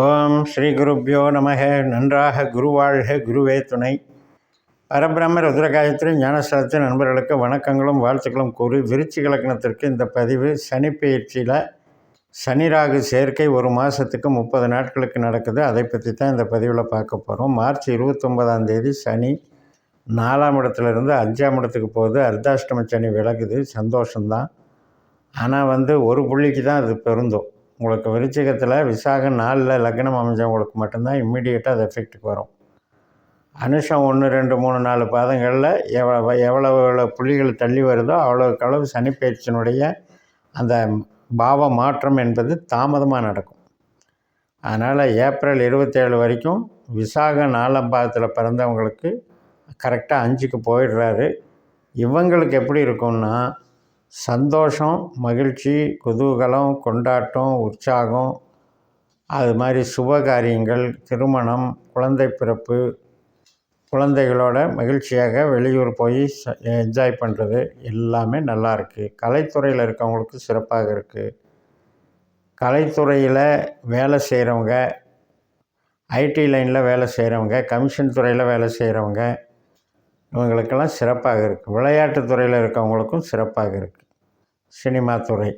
ஓம் ஸ்ரீ குருப்பியோ நமக நன்றாக குருவாழ்க குருவே துணை. பரபிரம்ம ருத்ரகாயத்ரி ஞானஸ்தலத்தின் நண்பர்களுக்கு வணக்கங்களும் வாழ்த்துக்களும் கூறி விருச்சி கலக்கணத்திற்கு இந்த பதிவு சனி பயிற்சியில் சனிராகு சேர்க்கை ஒரு மாதத்துக்கு முப்பது நாட்களுக்கு நடக்குது. அதை பற்றி தான் இந்த பதிவில் பார்க்க போகிறோம் மார்ச் இருபத்தொம்பதாம் தேதி சனி நாலாம் இடத்துலேருந்து அஞ்சாம் இடத்துக்கு போகுது. அர்த்தாஷ்டம சனி விலகுது. சந்தோஷம்தான். ஆனால் வந்து ஒரு புள்ளிக்கு தான் அது பெருந்தோம். உங்களுக்கு விருச்சிகத்தில் விசாக நாளில் லக்னம் அமைஞ்சவங்களுக்கு மட்டும்தான் இம்மிடியேட்டாக அது எஃபெக்ட்டுக்கு வரும். அனுஷம் ஒன்று ரெண்டு மூணு நாலு பாதங்களில் எவ்வளோ எவ்வளோ எவ்வளோ புள்ளிகள் தள்ளி வருதோ அவ்வளோக்கு அளவு சனிப்பயிற்சியினுடைய அந்த பாவ மாற்றம் என்பது தாமதமாக நடக்கும். அதனால் ஏப்ரல் இருபத்தேழு வரைக்கும் விசாக நாலாம் பாதத்தில் பிறந்தவங்களுக்கு கரெக்டாக அஞ்சுக்கு போயிடுறாரு. இவங்களுக்கு எப்படி இருக்கும்னா சந்தோஷம் மகிழ்ச்சி குதூகலம் கொண்டாட்டம் உற்சாகம் அது மாதிரி சுப காரியங்கள் திருமணம் குழந்தை பிறப்பு குழந்தைகளோட மகிழ்ச்சியாக வெளியூர் போய் என்ஜாய் பண்ணுறது எல்லாமே நல்லா இருக்குது கலைத்துறையில் இருக்கவங்களுக்கு சிறப்பாக இருக்குது கலைத்துறையில் வேலை செய்கிறவங்க ஐடி லைனில் வேலை செய்கிறவங்க கமிஷன் துறையில் வேலை செய்கிறவங்க இவங்களுக்கெல்லாம் சிறப்பாக இருக்குது விளையாட்டுத்துறையில் இருக்கவங்களுக்கும் சிறப்பாக இருக்குது சினிமா துறை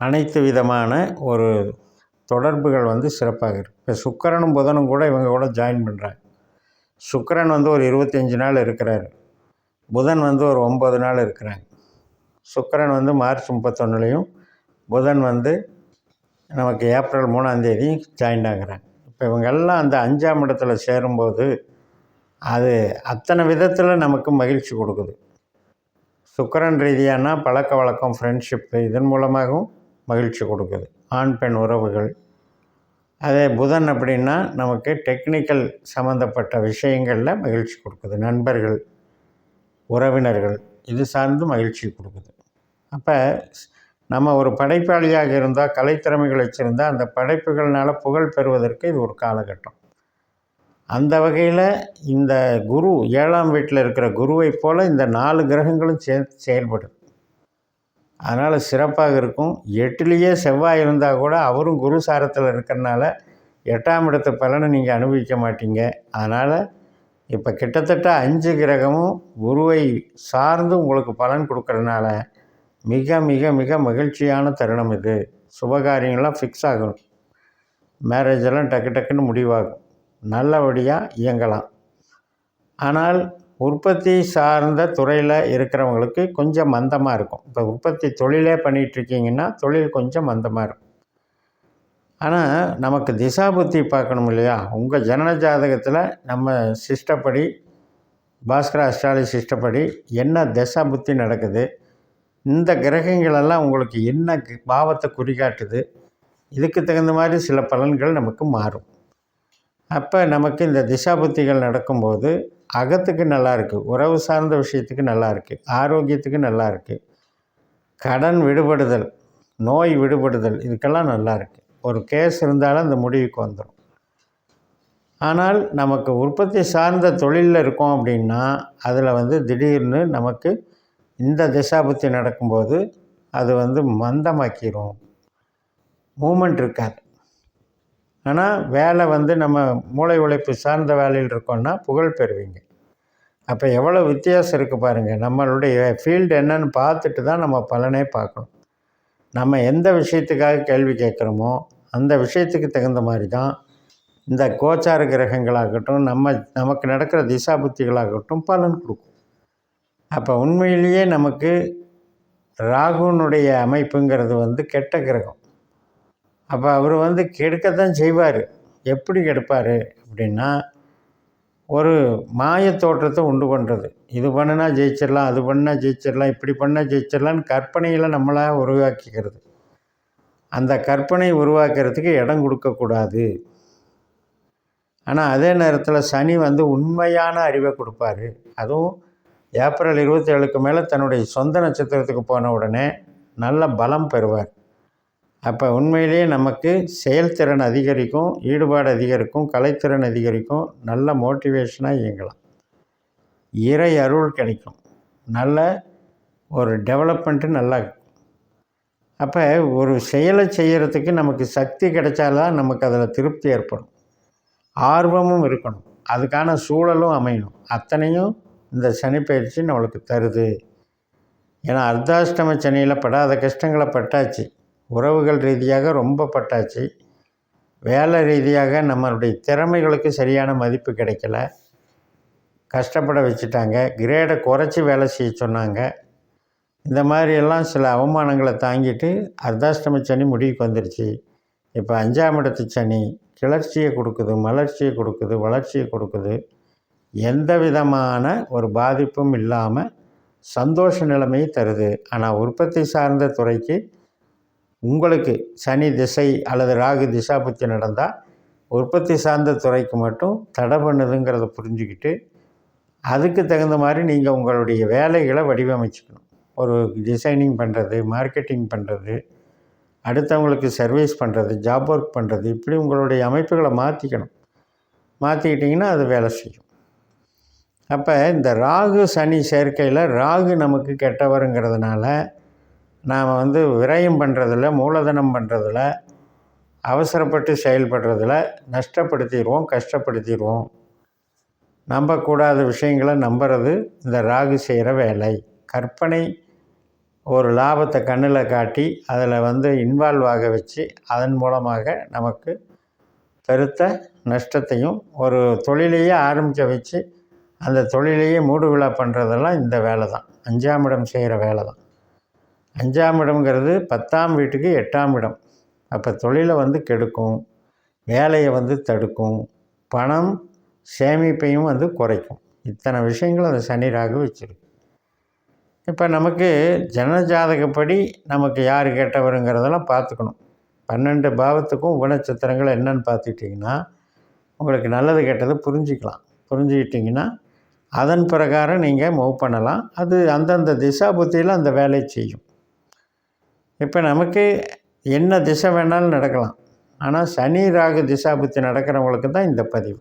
அனைத்து விதமான ஒரு தொடர்புகள் வந்து சிறப்பாக இருக்குது இப்போ சுக்கரனும் புதனும் கூட இவங்க கூட ஜாயின் பண்ணுறாங்க சுக்கரன் வந்து ஒரு இருபத்தஞ்சி நாள் இருக்கிறாரு. புதன் வந்து ஒரு ஒம்பது நாள் இருக்கிறாங்க. சுக்கரன் வந்து மார்ச் முப்பத்தொன்னுலையும் புதன் வந்து நமக்கு ஏப்ரல் மூணாந்தேதி ஜாயின் ஆகிறாங்க. இப்போ இவங்கெல்லாம் அந்த அஞ்சாம் இடத்துல சேரும்போது அது அத்தனை விதத்தில் நமக்கு மகிழ்ச்சி கொடுக்குது. சுக்கரன் ரீதியான பழக்க வழக்கம் ஃப்ரெண்ட்ஷிப்பு இதன் மூலமாகவும் மகிழ்ச்சி கொடுக்குது. ஆண் பெண் உறவுகள். அதே புதன் அப்படின்னா நமக்கு டெக்னிக்கல் சம்மந்தப்பட்ட விஷயங்களில் மகிழ்ச்சி கொடுக்குது. நண்பர்கள் உறவினர்கள் இது சார்ந்து மகிழ்ச்சி கொடுக்குது. அப்போ நம்ம ஒரு படைப்பாளியாக இருந்தால் கலைத்திறமைகள் வச்சுருந்தால் அந்த படைப்புகள்னால் புகழ் பெறுவதற்கு இது ஒரு காலகட்டம். அந்த வகையில் இந்த குரு ஏழாம் வீட்டில் இருக்கிற குருவை போல் இந்த நாலு கிரகங்களும் சே செயல்படும். அதனால் சிறப்பாக இருக்கும். எட்டுலேயே செவ்வாய் இருந்தால் கூட அவரும் குரு சாரத்தில் இருக்கிறனால எட்டாம் இடத்து பலனை நீங்கள் அனுபவிக்க மாட்டீங்க. அதனால் இப்போ கிட்டத்தட்ட அஞ்சு கிரகமும் குருவை சார்ந்து உங்களுக்கு பலன் கொடுக்கறதுனால மிக மிக மிக மகிழ்ச்சியான தருணம் இது. சுபகாரியங்கள்லாம் ஃபிக்ஸ் ஆகும் மேரேஜ் எல்லாம் டக்கு டக்குன்னு முடிவாகும். நல்லபடியாக இயங்கலாம். ஆனால் உற்பத்தி சார்ந்த துறையில் இருக்கிறவங்களுக்கு கொஞ்சம் மந்தமாக இருக்கும். இப்போ உற்பத்தி தொழிலே பண்ணிகிட்ருக்கீங்கன்னா தொழில் கொஞ்சம் மந்தமாக இருக்கும். ஆனால் நமக்கு திசா புத்தி பார்க்கணும் இல்லையா? உங்கள் ஜனன ஜாதகத்தில் நம்ம சிஷ்டப்படி பாஸ்கர அஸ்ட்ராலஜி சிஷ்டப்படி என்ன திசா புத்தி நடக்குது? இந்த கிரகங்களெல்லாம் உங்களுக்கு என்ன பாவத்தை குறிகாட்டுது? இதுக்கு தகுந்த மாதிரி சில பலன்கள் நமக்கு மாறும். அப்போ நமக்கு இந்த திசா புத்திகள் நடக்கும்போது அகத்துக்கு நல்லா இருக்குது உறவு சார்ந்த விஷயத்துக்கு நல்லா இருக்குது ஆரோக்கியத்துக்கு நல்லா இருக்குது கடன் விடுபடுதல் நோய் விடுபடுதல் இதுக்கெல்லாம் நல்லா இருக்குது ஒரு கேஸ் இருந்தாலும் அந்த முடிவுக்கு வந்துடும் ஆனால் நமக்கு உற்பத்தி சார்ந்த தொழிலில் இருக்கோம் அப்படின்னா அதில் வந்து திடீர்னு நமக்கு இந்த திசாபுத்தி நடக்கும்போது அது வந்து மந்தமாக்கிடும் மூமெண்ட் இருக்காது. ஆனால் வேலை வந்து நம்ம மூளை உழைப்பு சார்ந்த வேலையில் இருக்கோன்னா புகழ் பெறுவீங்க. அப்போ எவ்வளோ வித்தியாசம் இருக்குது பாருங்கள் நம்மளுடைய ஃபீல்டு என்னன்னு பார்த்துட்டு தான் நம்ம பலனே பார்க்கணும். நம்ம எந்த விஷயத்துக்காக கேள்வி கேட்குறோமோ அந்த விஷயத்துக்கு தகுந்த மாதிரி தான் இந்த கோச்சார கிரகங்களாகட்டும் நம்ம நமக்கு நடக்கிற திசா புத்திகளாகட்டும் பலன் கொடுக்கும். அப்போ உண்மையிலேயே நமக்கு ராகுனுடைய அமைப்புங்கிறது வந்து கெட்ட கிரகம். அப்போ அவர் வந்து கெடுக்கத்தான் செய்வார். எப்படி கெடுப்பார் அப்படின்னா ஒரு மாய தோற்றத்தை உண்டு பண்ணுறது இது பண்ணினா ஜெயிச்சிடலாம் அது பண்ணால் ஜெயிச்சிடலாம் இப்படி பண்ணால் ஜெயிச்சிடலான்னு கற்பனையில் நம்மளாக உருவாக்கிக்கிறது. அந்த கற்பனை உருவாக்குறதுக்கு இடம் கொடுக்கக்கூடாது. ஆனால் அதே நேரத்தில் சனி வந்து உண்மையான அறிவை கொடுப்பாரு. அதுவும் ஏப்ரல் இருபத்தேழுக்கு மேலே தன்னுடைய சொந்த நட்சத்திரத்துக்கு போன உடனே நல்ல பலம் பெறுவார். அப்போ உண்மையிலேயே நமக்கு செயல்திறன் அதிகரிக்கும் ஈடுபாடு அதிகரிக்கும் கலைத்திறன் அதிகரிக்கும் நல்ல மோட்டிவேஷனாக இயங்கலாம். இறை அருள் கிடைக்கும். நல்ல ஒரு டெவலப்மெண்ட்டு நல்லா அப்போ ஒரு செயலை செய்கிறதுக்கு நமக்கு சக்தி கிடைச்சால்தான் நமக்கு அதில் திருப்தி ஏற்படும். ஆர்வமும் இருக்கணும். அதுக்கான சூழலும் அமையணும். அத்தனையும் இந்த சனிப்பயிற்சி நம்மளுக்கு தருது. ஏன்னா அர்த்தாஷ்டம சனியில் படாத கஷ்டங்களை பட்டாச்சு. உறவுகள் ரீதியாக ரொம்ப பட்டாச்சு. வேலை ரீதியாக நம்மளுடைய திறமைகளுக்கு சரியான மதிப்பு கிடைக்கல. கஷ்டப்பட வச்சுட்டாங்க. கிரேடை குறைச்சி வேலை செய்ய சொன்னாங்க. இந்த மாதிரியெல்லாம் சில அவமானங்களை தாங்கிட்டு அர்த்தாஷ்டம சனி முடிவுக்கு வந்துருச்சு. இப்போ அஞ்சாம் இடத்து சனி கிளர்ச்சியை கொடுக்குது மலர்ச்சியை கொடுக்குது வளர்ச்சியை கொடுக்குது. எந்த விதமான ஒரு பாதிப்பும் இல்லாமல் சந்தோஷ நிலைமையை தருது. ஆனால் உற்பத்தி சார்ந்த துறைக்கு உங்களுக்கு சனி திசை அல்லது ராகு திசாபுத்தி நடந்தால் உற்பத்தி சார்ந்த துறைக்கு மட்டும் தடை பண்ணுதுங்கிறத புரிஞ்சுக்கிட்டு அதுக்கு தகுந்த மாதிரி நீங்கள் உங்களுடைய வேலைகளை வடிவமைச்சுக்கணும். ஒரு டிசைனிங் பண்ணுறது மார்க்கெட்டிங் பண்ணுறது அடுத்தவங்களுக்கு சர்வீஸ் பண்ணுறது ஜாப் ஒர்க் பண்ணுறது இப்படி உங்களுடைய அமைப்புகளை மாற்றிக்கணும் மாற்றிக்கிட்டிங்கன்னா அது வேலை செய்யும். அப்போ இந்த ராகு சனி சேர்க்கையில் ராகு நமக்கு கெட்டவருங்கிறதுனால நாம் வந்து விரயம் பண்ணுறதில் மூலதனம் பண்ணுறதில் அவசரப்பட்டு செயல்படுறதில் நஷ்டப்படுத்திடுவோம் கஷ்டப்படுத்திடுவோம். நம்பக்கூடாத விஷயங்களை நம்புறது இந்த ராகு செய்கிற வேலை. கற்பனை ஒரு லாபத்தை கண்ணில் காட்டி அதில் வந்து இன்வால்வ் ஆக வச்சு அதன் மூலமாக நமக்கு பெருத்த நஷ்டத்தையும் ஒரு தொழிலையே ஆரம்பிக்க வச்சு அந்த தொழிலையே மூடு விழா பண்ணுறதெல்லாம் இந்த வேலை தான் அஞ்சாம் இடம் செய்கிற வேலை தான் அஞ்சாம் இடம்ங்கிறது பத்தாம் வீட்டுக்கு எட்டாம் இடம். அப்போ தொழிலை வந்து கெடுக்கும் வேலையை வந்து தடுக்கும் பணம் சேமிப்பையும் வந்து குறைக்கும். இத்தனை விஷயங்கள் அந்த சனி ராகு வச்சுருக்கு. இப்போ நமக்கு ஜனஜாதகப்படி நமக்கு யார் கேட்டவருங்கிறதெல்லாம் பார்த்துக்கணும். பன்னெண்டு பாவத்துக்கும் உபநட்சத்திரங்கள் என்னன்னு பார்த்துக்கிட்டிங்கன்னா உங்களுக்கு நல்லது கெட்டது புரிஞ்சிக்கலாம். புரிஞ்சுக்கிட்டிங்கன்னா அதன் பிரகாரம் நீங்கள் மூவ் பண்ணலாம். அது அந்தந்த திசா புத்தியில் அந்த வேலையை செய்யும். இப்போ நமக்கு என்ன திசை வேணாலும் நடக்கலாம். ஆனால் சனி ராகு திசா புத்தி நடக்கிறவங்களுக்கு தான் இந்த பதிவு.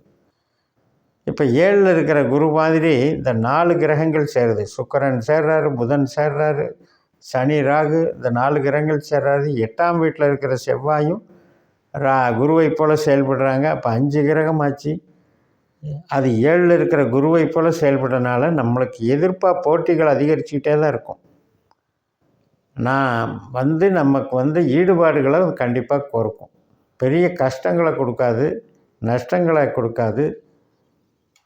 இப்போ ஏழில் இருக்கிற குரு மாதிரி இந்த நாலு கிரகங்கள் சேருது. சுக்கரன் சேர்றாரு புதன் சேர்றாரு சனி ராகு இந்த நாலு கிரகங்கள் சேர்றாரு. எட்டாம் வீட்டில் இருக்கிற செவ்வாயும் ரா குருவை போல் செயல்படுறாங்க. அப்போ அஞ்சு கிரகம் ஆச்சு. அது ஏழில் இருக்கிற குருவை போல் செயல்படுறதுனால நம்மளுக்கு எதிர்ப்பாக போட்டிகள் அதிகரிச்சுக்கிட்டே தான் இருக்கும். நான் வந்து நமக்கு வந்து ஈடுபாடுகளை கண்டிப்பாக கொடுக்கும் பெரிய கஷ்டங்களை கொடுக்காது நஷ்டங்களை கொடுக்காது.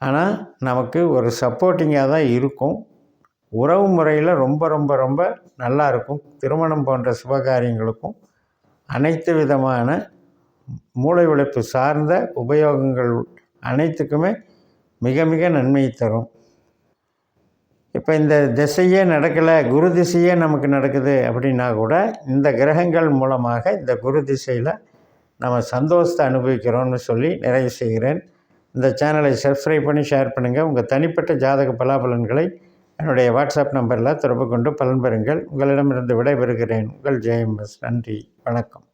ஆனால் நமக்கு ஒரு சப்போர்ட்டிங்காக தான் இருக்கும். உறவு முறையில் ரொம்ப ரொம்ப ரொம்ப நல்லா இருக்கும். திருமணம் போன்ற சுபகாரியங்களுக்கும் அனைத்து விதமான மூளை உழைப்பு சார்ந்த உபயோகங்கள் அனைத்துக்குமே மிக மிக நன்மை தரும். இப்போ இந்த திசையே நடக்கலை குரு திசையே நமக்கு நடக்குது அப்படின்னா கூட இந்த கிரகங்கள் மூலமாக இந்த குரு திசையில் நம்ம சந்தோஷத்தை அனுபவிக்கிறோம்னு சொல்லி நிறைவு செய்கிறேன். இந்த சேனலை சப்ஸ்கிரைப் பண்ணி ஷேர் பண்ணுங்கள் உங்கள் தனிப்பட்ட ஜாதக பலாபலன்களை என்னுடைய வாட்ஸ்அப் நம்பரில் தொடர்பு கொண்டு பலன் பெறுங்கள். உங்களிடமிருந்து விடைபெறுகிறேன். உங்கள் ஜெயம்எஸ். நன்றி. வணக்கம்.